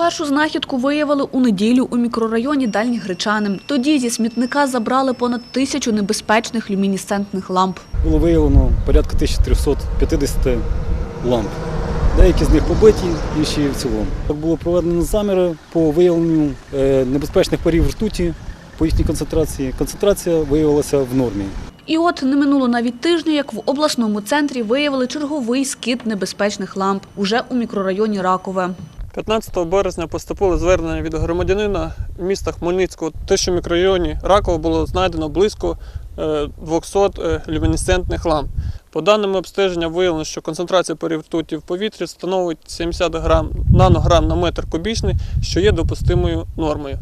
Першу знахідку виявили у неділю у мікрорайоні Дальні Гречани. Тоді зі смітника забрали понад тисячу небезпечних люмінесцентних ламп. Було виявлено порядка 1350 ламп. Деякі з них побиті, інші в цілому. Було проведено заміри по виявленню е, небезпечних парів ртуті по їхній концентрації. Концентрація виявилася в нормі. І от не минуло навіть тижня, як в обласному центрі виявили черговий скид небезпечних ламп уже у мікрорайоні Ракове. 15 березня поступило звернення від громадянина міста Хмельницького, те, що в мікрорайоні Раково було знайдено близько е, 200 е, люмінесцентних ламп. По даними обстеження виявлено, що концентрація парів в повітрі становить 70 грам, нанограм на метр кубічний, що є допустимою нормою.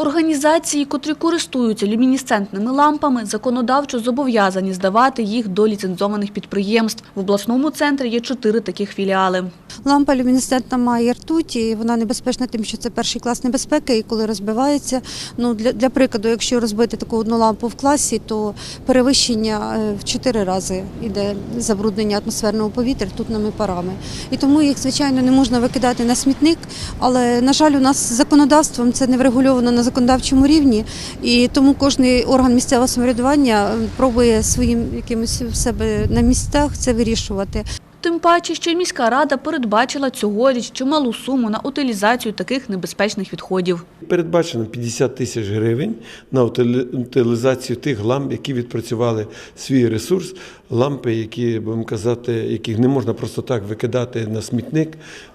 Організації, котрі користуються люмінесцентними лампами, законодавчо зобов'язані здавати їх до ліцензованих підприємств. В обласному центрі є чотири таких філіали. Лампа люмінесцентна має ртуті, і вона небезпечна тим, що це перший клас небезпеки, і коли розбивається. Ну для, для прикладу, якщо розбити таку одну лампу в класі, то перевищення е, в чотири рази йде забруднення атмосферного повітря ртутними парами. І тому їх, звичайно, не можна викидати на смітник. Але на жаль, у нас законодавством це не врегульовано на законодавчому рівні, і тому кожний орган місцевого самоврядування пробує своїм якимось в себе на місцях це вирішувати. Тим паче, що міська рада передбачила цьогоріч чималу суму на утилізацію таких небезпечних відходів. Передбачено 50 тисяч гривень на утилізацію тих ламп, які відпрацювали свій ресурс, лампи, які, будемо казати, яких не можна просто так викидати на смітник.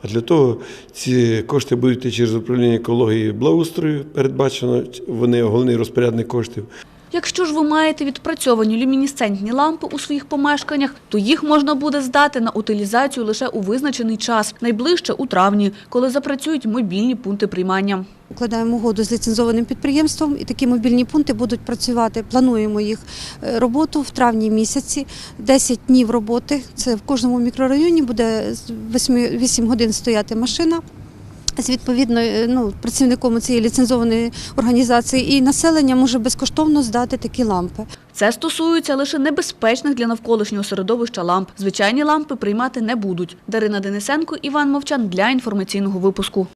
А для того ці кошти будуть через управління екології благоустрою. Передбачено вони головний розпорядник коштів. Якщо ж ви маєте відпрацьовані люмінесцентні лампи у своїх помешканнях, то їх можна буде здати на утилізацію лише у визначений час, найближче у травні, коли запрацюють мобільні пункти приймання. Укладаємо угоду з ліцензованим підприємством, і такі мобільні пункти будуть працювати. Плануємо їх е, роботу в травні місяці. 10 днів роботи. Це в кожному мікрорайоні буде 8, 8 годин стояти машина. З відповідно е, ну, працівником цієї ліцензованої організації і населення може безкоштовно здати такі лампи. Це стосується лише небезпечних для навколишнього середовища ламп. Звичайні лампи приймати не будуть. Дарина Денисенко, Іван Мовчан для інформаційного випуску.